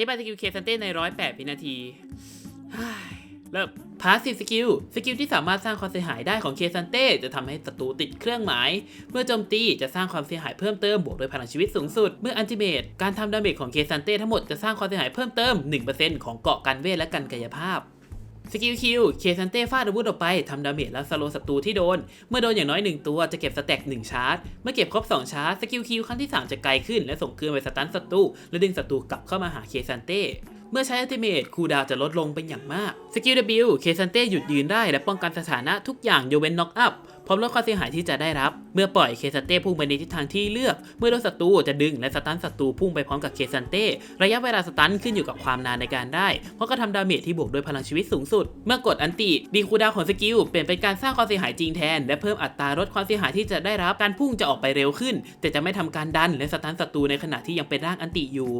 ธิบายสกิลเคสันเต้ในร้อยแปดวินาทีเฮ้ยเริ่มพาสซีฟสกิล สกิลที่สามารถสร้างความเสียหายได้ของเคซันเต้จะทำให้ศัตรูติดเครื่องหมาย เมื่อโจมตีจะสร้างความเสียหายเพิ่มเติมบวกด้วยพลังชีวิตสูงสุด เมื่ออันติเมตการทำดาเมจของเคซันเต้ทั้งหมดจะสร้างความเสียหายเพิ่มเติม 1%ของเกาะกันเวทและกันกายภาพ สกิลคิวเคซันเต้ฟาดอาวุธออกไปทำดาเมจและสโลศัตรูที่โดน เมื่อโดนอย่างน้อย 1 ตัวจะเก็บสแต็ก1ชาร์จ เมื่อเก็บครบ 2 ชาร์จ สกิลคิวครั้งที่ 3 จะไกลขึ้น และส่งคืนไปสตันศัตรูและดึงศัตรูกลับเข้ามาหาเคซันเต้ เมื่อใช้อัลติเมทคูดาวจะลดลงเป็นอย่างมาก สกิล W เคซันเต้หยุดยืนได้และป้องกันสถานะทุกอย่างยกเว้นน็อกอัพพร้อมลดความเสียหายที่จะได้รับ เมื่อปล่อยเคซันเต้พุ่งไปในทิศทางที่เลือก เมื่อโดนศัตรูจะดึงและสตันศัตรูพุ่งไปพร้อมกับเคซันเต้ระยะเวลาสตันขึ้นอยู่กับความนานในการได้ เพราะก็ทำดาเมจที่บวกด้วยพลังชีวิตสูงสุด เมื่อกดอันติดีคูดาวของสกิลเปลี่ยนเป็นการสร้างความเสียหายจริงแทน และเพิ่มอัตราลดความเสียหายที่จะได้รับการพุ่งจะออกไปเร็วขึ้น แต่จะไม่ทำการดันและสตันศัตรูในขณะที่ยังเป็นร่างอันติอยู่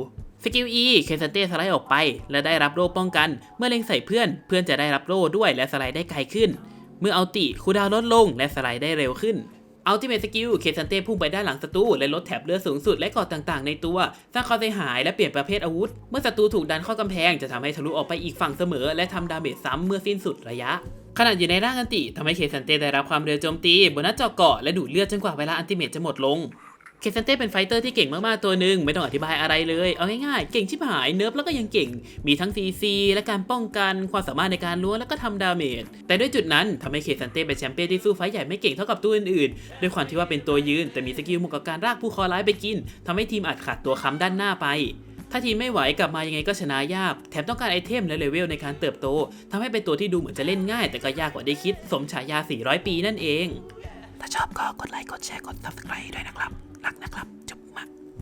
สกิล E เคซันเต้สไลด์ออกไป และได้รับโล่ป้องกัน เมื่อเล็งใส่เพื่อน เพื่อนจะได้รับโล่ด้วยและสไลด์ได้ไกลขึ้น เมื่อเอาติคูดาวลดลงและสไลด์ได้เร็วขึ้นอัลติเมทสกิลเคซันเต้พุ่งไปด้านหลังศัตรูและลดแถบเลือดสูงสุดและก่อต่างๆ ในตัว สร้างความเสียหายและเปลี่ยนประเภทอาวุธ เมื่อศัตรูถูกดันเข้ากำแพงจะทำให้ทะลุออกไปอีกฝั่งเสมอ และทำดาเมจซ้ำเมื่อสิ้นสุดระยะขณะอยู่ในร่างอันติทำให้เคซันเต้ได้รับความเร็วโจมตีบนหน้าจอเกาะและดูดเลือดจนกว่าเวลาอันติเมทจะหมดลง เคซันเต้เป็นไฟเตอร์ที่เก่งมาก ๆ ตัวหนึ่งไม่ต้องอธิบายอะไรเลย เอาง่ายๆ เก่งชิบหายเนิร์ฟแล้วก็ยังเก่ง มีทั้ง CC และการป้องกันความสามารถในการล้วงแล้วก็ทำดาเมจ แต่ด้วยจุดนั้นทำให้เคซันเต้เป็นแชมเปี้ยนที่สู้ไฟใหญ่ไม่เก่งเท่ากับตัวอื่น ๆ ด้วยความที่ว่าเป็นตัวยืน แต่มีสกิลเหมาะกับการรากผู้คอร้ายไปกินทำให้ทีมอาจขาดตัวค้ำด้านหน้าไปถ้าทีมไม่ไหวกลับมายังไงก็ชนะยาก แถมต้องการไอเทมและเลเวลในการเติบโตทำให้เป็นตัวที่ดูเหมือนจะเล่นง่าย แต่ก็ยากกว่าได้คิด สมฉายา 400 ปีนั่นเอง ถ้าชอบก็กดไลค์ กดแชร์ กด subscribe ด้วยนะครับ รักนะครับจุ๊บ